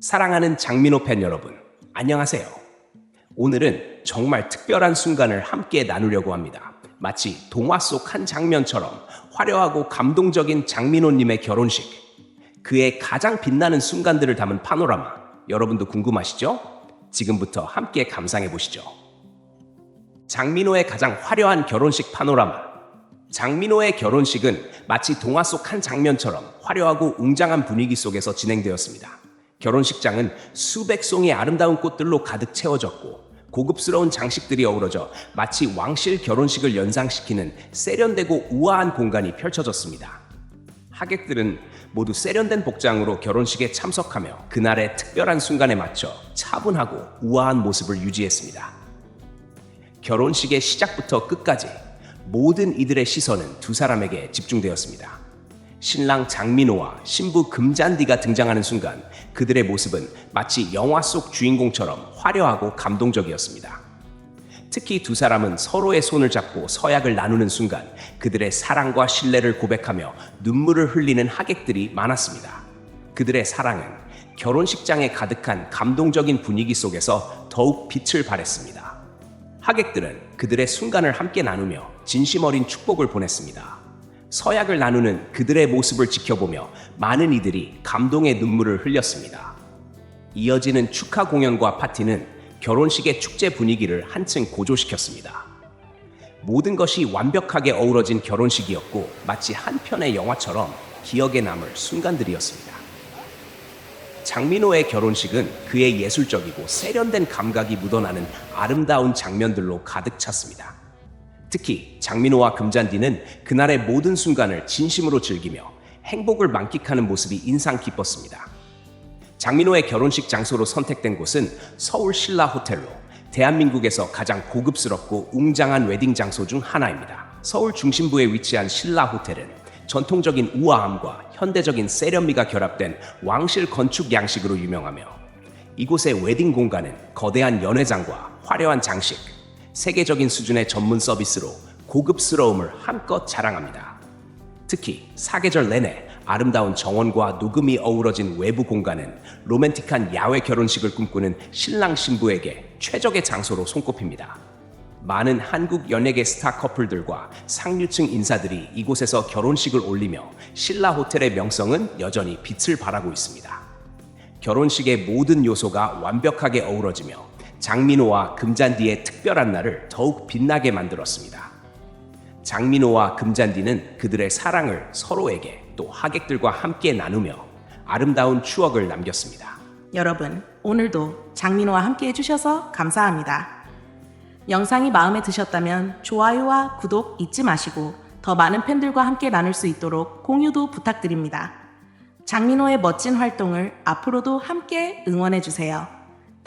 사랑하는 장민호 팬 여러분, 안녕하세요. 오늘은 정말 특별한 순간을 함께 나누려고 합니다. 마치 동화 속 한 장면처럼 화려하고 감동적인 장민호님의 결혼식. 그의 가장 빛나는 순간들을 담은 파노라마. 여러분도 궁금하시죠? 지금부터 함께 감상해 보시죠. 장민호의 가장 화려한 결혼식 파노라마. 장민호의 결혼식은 마치 동화 속 한 장면처럼 화려하고 웅장한 분위기 속에서 진행되었습니다. 결혼식장은 수백 송의 아름다운 꽃들로 가득 채워졌고 고급스러운 장식들이 어우러져 마치 왕실 결혼식을 연상시키는 세련되고 우아한 공간이 펼쳐졌습니다. 하객들은 모두 세련된 복장으로 결혼식에 참석하며 그날의 특별한 순간에 맞춰 차분하고 우아한 모습을 유지했습니다. 결혼식의 시작부터 끝까지 모든 이들의 시선은 두 사람에게 집중되었습니다. 신랑 장민호와 신부 금잔디가 등장하는 순간 그들의 모습은 마치 영화 속 주인공처럼 화려하고 감동적이었습니다. 특히 두 사람은 서로의 손을 잡고 서약을 나누는 순간 그들의 사랑과 신뢰를 고백하며 눈물을 흘리는 하객들이 많았습니다. 그들의 사랑은 결혼식장에 가득한 감동적인 분위기 속에서 더욱 빛을 발했습니다. 하객들은 그들의 순간을 함께 나누며 진심 어린 축복을 보냈습니다. 서약을 나누는 그들의 모습을 지켜보며 많은 이들이 감동의 눈물을 흘렸습니다. 이어지는 축하 공연과 파티는 결혼식의 축제 분위기를 한층 고조시켰습니다. 모든 것이 완벽하게 어우러진 결혼식이었고 마치 한 편의 영화처럼 기억에 남을 순간들이었습니다. 장민호의 결혼식은 그의 예술적이고 세련된 감각이 묻어나는 아름다운 장면들로 가득 찼습니다. 특히 장민호와 금잔디는 그날의 모든 순간을 진심으로 즐기며 행복을 만끽하는 모습이 인상 깊었습니다. 장민호의 결혼식 장소로 선택된 곳은 서울 신라 호텔로 대한민국에서 가장 고급스럽고 웅장한 웨딩 장소 중 하나입니다. 서울 중심부에 위치한 신라 호텔은 전통적인 우아함과 현대적인 세련미가 결합된 왕실 건축 양식으로 유명하며 이곳의 웨딩 공간은 거대한 연회장과 화려한 장식, 세계적인 수준의 전문 서비스로 고급스러움을 한껏 자랑합니다. 특히 사계절 내내 아름다운 정원과 녹음이 어우러진 외부 공간은 로맨틱한 야외 결혼식을 꿈꾸는 신랑 신부에게 최적의 장소로 손꼽힙니다. 많은 한국 연예계 스타 커플들과 상류층 인사들이 이곳에서 결혼식을 올리며 신라 호텔의 명성은 여전히 빛을 발하고 있습니다. 결혼식의 모든 요소가 완벽하게 어우러지며 장민호와 금잔디의 특별한 날을 더욱 빛나게 만들었습니다. 장민호와 금잔디는 그들의 사랑을 서로에게 또 하객들과 함께 나누며 아름다운 추억을 남겼습니다. 여러분, 오늘도 장민호와 함께 해주셔서 감사합니다. 영상이 마음에 드셨다면 좋아요와 구독 잊지 마시고 더 많은 팬들과 함께 나눌 수 있도록 공유도 부탁드립니다. 장민호의 멋진 활동을 앞으로도 함께 응원해주세요.